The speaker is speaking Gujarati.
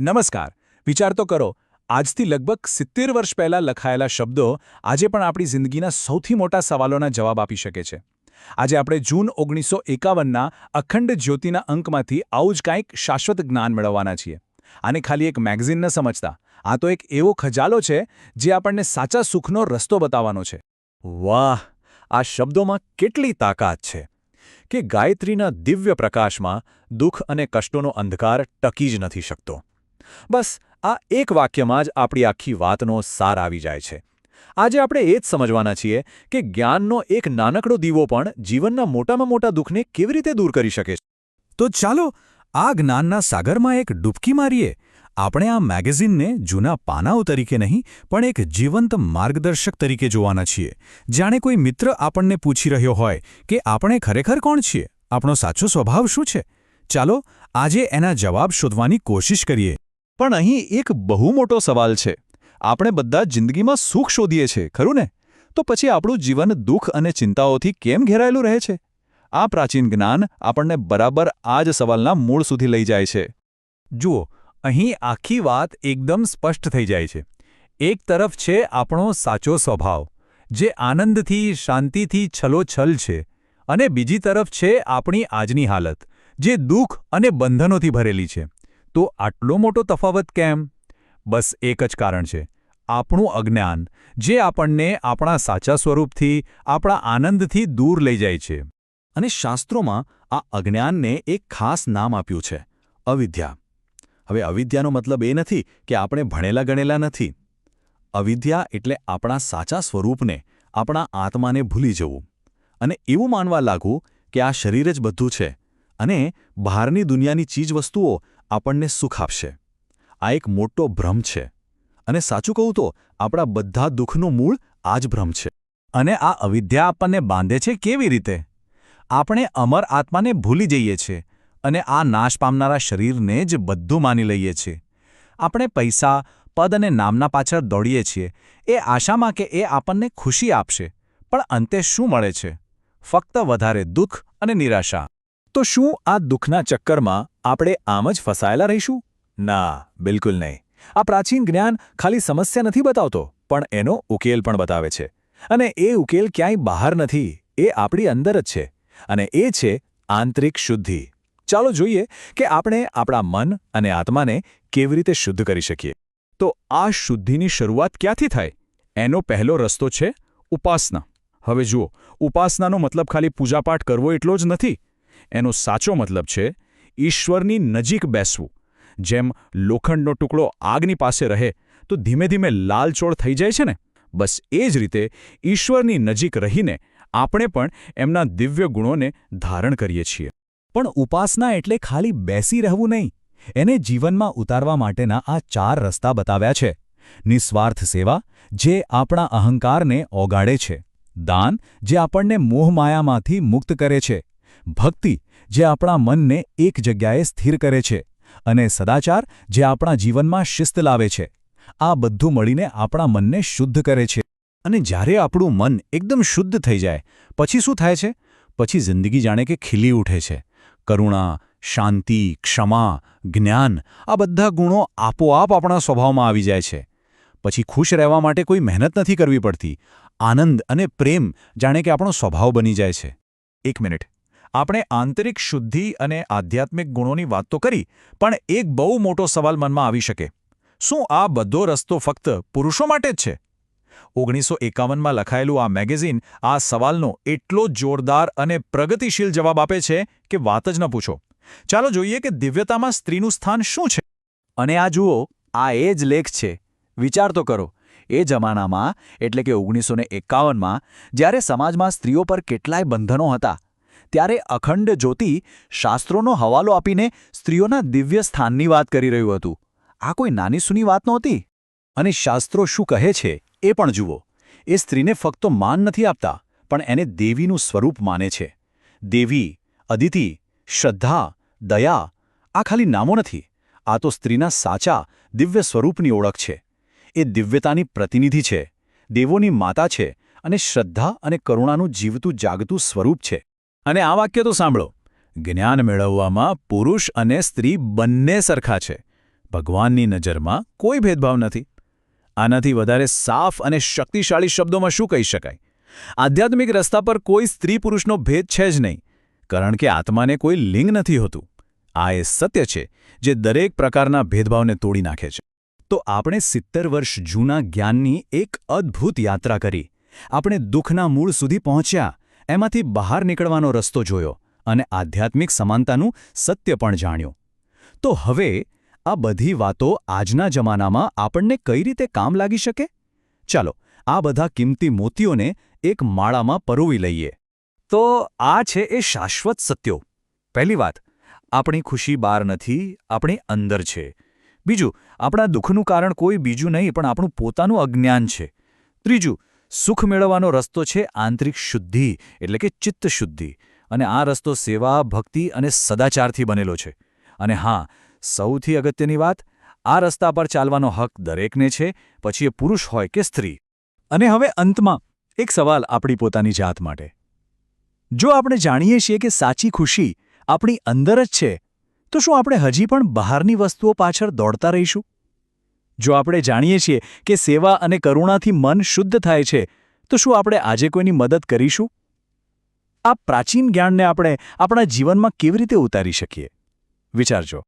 નમસ્કાર. વિચાર તો કરો, આજથી લગભગ સિત્તેર વર્ષ પહેલાં લખાયેલા શબ્દો આજે પણ આપણી જિંદગીના સૌથી મોટા સવાલોના જવાબ આપી શકે છે. આજે આપણે જૂન ઓગણીસો એકાવનના અખંડ જ્યોતિના અંકમાંથી આવું જ કાંઈક શાશ્વત જ્ઞાન મેળવવાના છીએ. આને ખાલી એક મેગઝિન ન સમજતા. આ તો એક એવો ખજાલો છે જે આપણને સાચા સુખનો રસ્તો બતાવવાનો છે. વાહ! આ શબ્દોમાં કેટલી તાકાત છે. કે ગાયત્રીના દિવ્ય પ્રકાશમાં દુઃખ અને કષ્ટોનો અંધકાર ટકી જ નથી શકતો. બસ, આ એક વાક્યમાં જ આપણી આખી વાતનો સાર આવી જાય છે. આજે આપણે એ જ સમજવાના છીએ કે જ્ઞાનનો એક નાનકડો દીવો પણ જીવનના મોટામાં મોટા દુઃખને કેવી રીતે દૂર કરી શકે છે. તો ચાલો, આ જ્ઞાનના સાગરમાં એક ડૂબકી મારીએ. આપણે આ મેગેઝિનને જૂના પાનાઓ તરીકે નહીં, પણ એક જીવંત માર્ગદર્શક તરીકે જોવાના છીએ. જાણે કોઈ મિત્ર આપણને પૂછી રહ્યો હોય કે આપણે ખરેખર કોણ છીએ? આપણો સાચો સ્વભાવ શું છે? ચાલો, આજે એના જવાબ શોધવાની કોશિશ કરીએ. પણ અહીં એક બહુ મોટો સવાલ છે. આપણે બધા જિંદગીમાં સુખ શોધીએ છીએ, ખરું ને? તો પછી આપણું જીવન દુઃખ અને ચિંતાઓથી કેમ ઘેરાયેલું રહે છે? આ પ્રાચીન જ્ઞાન આપણને બરાબર આ જ સવાલના મૂળ સુધી લઈ જાય છે. જુઓ, અહીં આખી વાત એકદમ સ્પષ્ટ થઈ જાય છે. એક તરફ છે આપણો સાચો સ્વભાવ, જે આનંદથી, શાંતિથી છલોછલ છે, અને બીજી તરફ છે આપણી આજની હાલત, જે દુઃખ અને બંધનોથી ભરેલી છે. તો આટલો મોટો તફાવત કેમ? બસ એક જ કારણ છે. આપણું અજ્ઞાન, જે આપણને આપણા સાચા સ્વરૂપથી, આપણા આનંદથી દૂર લઈ જાય છે. અને શાસ્ત્રોમાં આ અજ્ઞાનને એક ખાસ નામ આપ્યું છે, અવિદ્યા. હવે અવિદ્યાનો મતલબ એ નથી કે આપણે ભણેલા ગણેલા નથી. અવિદ્યા એટલે આપણા સાચા સ્વરૂપને, આપણા આત્માને ભૂલી જવું. અને એવું માનવા લાગવું કે આ શરીર જ બધું છે. અને બહારની દુનિયાની ચીજવસ્તુઓ આપણને સુખ આપશે. આ એક મોટો ભ્રમ છે. અને સાચું કહું તો, આપણા બધા દુઃખનું મૂળ આ જ ભ્રમ છે. અને આ અવિદ્યા આપણને બાંધે છે કેવી રીતે? આપણે અમર આત્માને ભૂલી જઈએ છીએ અને આ નાશ પામનારા શરીરને જ બધું માની લઈએ છીએ. આપણે પૈસા, પદ અને નામના પાછળ દોડીએ છીએ. એ આશામાં કે એ આપણને ખુશી આપશે. પણ અંતે શું મળે છે? ફક્ત વધારે દુઃખ અને નિરાશા. તો શું આ દુઃખના ચક્કરમાં આપણે આમ જ ફસાયેલા રહીશું? ના, બિલકુલ નહીં. આ પ્રાચીન જ્ઞાન ખાલી સમસ્યા નથી બતાવતો, પણ એનો ઉકેલ પણ બતાવે છે. અને એ ઉકેલ ક્યાંય બહાર નથી, એ આપણી અંદર જ છે. અને એ છે આંતરિક શુદ્ધિ. ચાલો જોઈએ કે આપણે આપણા મન અને આત્માને કેવી રીતે શુદ્ધ કરી શકીએ. તો આ શુદ્ધિની શરૂઆત ક્યાંથી થાય? એનો પહેલો રસ્તો છે ઉપાસના. હવે જુઓ, ઉપાસનાનો મતલબ ખાલી પૂજાપાઠ કરવો એટલો જ નથી. એનો સાચો મતલબ છે ઈશ્વરની નજીક બેસવું. જેમ લોખંડનો ટુકડો આગની પાસે રહે, તો ધીમે ધીમે લાલચોળ થઈ જાય છે ને? બસ એ જ રીતે ઈશ્વરની નજીક રહીને આપણે પણ એમના દિવ્ય ગુણોને ધારણ કરીએ છીએ. પણ ઉપાસના એટલે ખાલી બેસી રહેવું નહીં. એને જીવનમાં ઉતારવા માટેના આ ચાર રસ્તા બતાવ્યા છે. નિસ્વાર્થ સેવા, જે આપણા અહંકારને ઓગાળે છે. દાન, જે આપણને મોહમાયામાંથી મુક્ત કરે છે. ભક્તિ જે આપણા મનને એક જગ્યાએ સ્થિર કરે છે અને સદાચાર જે આપણા જીવનમાં શિસ્ત લાવે છે. આ બધું મળીને આપણા મનને શુદ્ધ કરે છે. અને જ્યારે આપણું મન એકદમ શુદ્ધ થઈ જાય, પછી શું થાય છે? પછી જિંદગી જાણે કે ખીલી ઉઠે છે. કરુણા, શાંતિ, ક્ષમા, જ્ઞાન, આ બધા ગુણો આપોઆપ આપણા સ્વભાવમાં આવી જાય છે. પછી ખુશ રહેવા માટે કોઈ મહેનત નથી કરવી પડતી. આનંદ અને પ્રેમ જાણે કે આપણો સ્વભાવ બની જાય છે. એક મિનિટ. આપણે આંતરિક શુદ્ધિ અને આધ્યાત્મિક ગુણોની વાત તો કરી, પણ એક બહુ મોટો સવાલ મનમાં આવી શકે. શું આ બધો રસ્તો ફક્ત પુરુષો માટે જ છે? ઓગણીસો એકાવનમાં લખાયેલું આ મેગેઝિન આ સવાલનો એટલો જોરદાર અને પ્રગતિશીલ જવાબ આપે છે કે વાત જ ન પૂછો. ચાલો જોઈએ કે દિવ્યતામાં સ્ત્રીનું સ્થાન શું છે. અને આ જુઓ, આ એ જ લેખ છે. વિચાર તો કરો. એ જમાનામાં, એટલે કે ઓગણીસો એકાવનમાં, જ્યારે સમાજમાં સ્ત્રીઓ પર કેટલાય બંધનો હતા ત્યારે અખંડ જ્યોતિ શાસ્ત્રોનો હવાલો આપીને સ્ત્રીઓના દિવ્ય સ્થાનની વાત કરી રહ્યું હતું. આ કોઈ નાની સૂની વાત નહોતી? અને શાસ્ત્રો શું કહે છે એ પણ જુઓ. એ સ્ત્રીને ફક્ત માન નથી આપતા, પણ એને દેવીનું સ્વરૂપ માને છે. દેવી, અદિતિ, શ્રદ્ધા, દયા, આ ખાલી નામો નથી. આ તો સ્ત્રીના સાચા, દિવ્ય સ્વરૂપની ઓળખ છે. એ દિવ્યતાની પ્રતિનિધિ છે. દેવોની માતા છે અને શ્રદ્ધા અને કરુણાનું જીવતું જાગતું સ્વરૂપ છે. અને આ વાક્ય તો સાંભળો. જ્ઞાન મેળવવામાં પુરુષ અને સ્ત્રી બંને સરખા છે. ભગવાનની નજરમાં કોઈ ભેદભાવ નથી. આનાથી વધારે સાફ અને શક્તિશાળી શબ્દોમાં શું કહી શકાય? આધ્યાત્મિક રસ્તા પર કોઈ સ્ત્રી પુરુષનો ભેદ છે જ નહીં, કારણ કે આત્માને કોઈ લિંગ નથી હોતું. આ એ સત્ય છે જે દરેક પ્રકારના ભેદભાવને તોડી નાખે છે. તો આપણે સિત્તેર વર્ષ જૂના જ્ઞાનની એક અદ્ભુત યાત્રા કરી. આપણે દુઃખના મૂળ સુધી પહોંચ્યા. એમાંથી બહાર નીકળવાનો રસ્તો જોયો અને આધ્યાત્મિક સમાનતાનું સત્ય પણ જાણ્યું. તો હવે, આ બધી વાતો આજના જમાનામાં આપણને કઈ રીતે કામ લાગી શકે? ચાલો, આ બધા કિંમતી મોતીઓને એક માળામાં પરોવી લઈએ. તો આ છે એ શાશ્વત સત્યો. પહેલી વાત, આપણી ખુશી બહાર નથી, આપણી અંદર છે. બીજું, આપણા દુઃખનું કારણ કોઈ બીજું નહીં, પણ આપણું પોતાનું અજ્ઞાન છે. ત્રીજું સુખ મેળવવાનો રસ્તો છે આંતરિક શુદ્ધિ, એટલે કે ચિત્ત શુદ્ધિ અને આ રસ્તો સેવા, ભક્તિ અને સદાચારથી બનેલો છે. અને હા, સૌથી અગત્યની વાત, આ રસ્તા પર ચાલવાનો હક દરેકને છે, પછી એ પુરુષ હોય કે સ્ત્રી. અને હવે અંતમાં, એક સવાલ આપણી પોતાની જાત માટે. જો આપણે જાણીએ છીએ કે સાચી ખુશી આપણી અંદર જ છે, તો શું આપણે હજી પણ બહારની વસ્તુઓ પાછળ દોડતા રહીશું? જો આપણે જાણીએ છીએ કે સેવા અને કરુણાથી મન શુદ્ધ થાય છે, તો શું આપણે આજે કોઈની મદદ કરીશું? આ પ્રાચીન જ્ઞાનને આપણે આપણા જીવનમાં કેવી રીતે ઉતારી શકીએ? વિચારજો.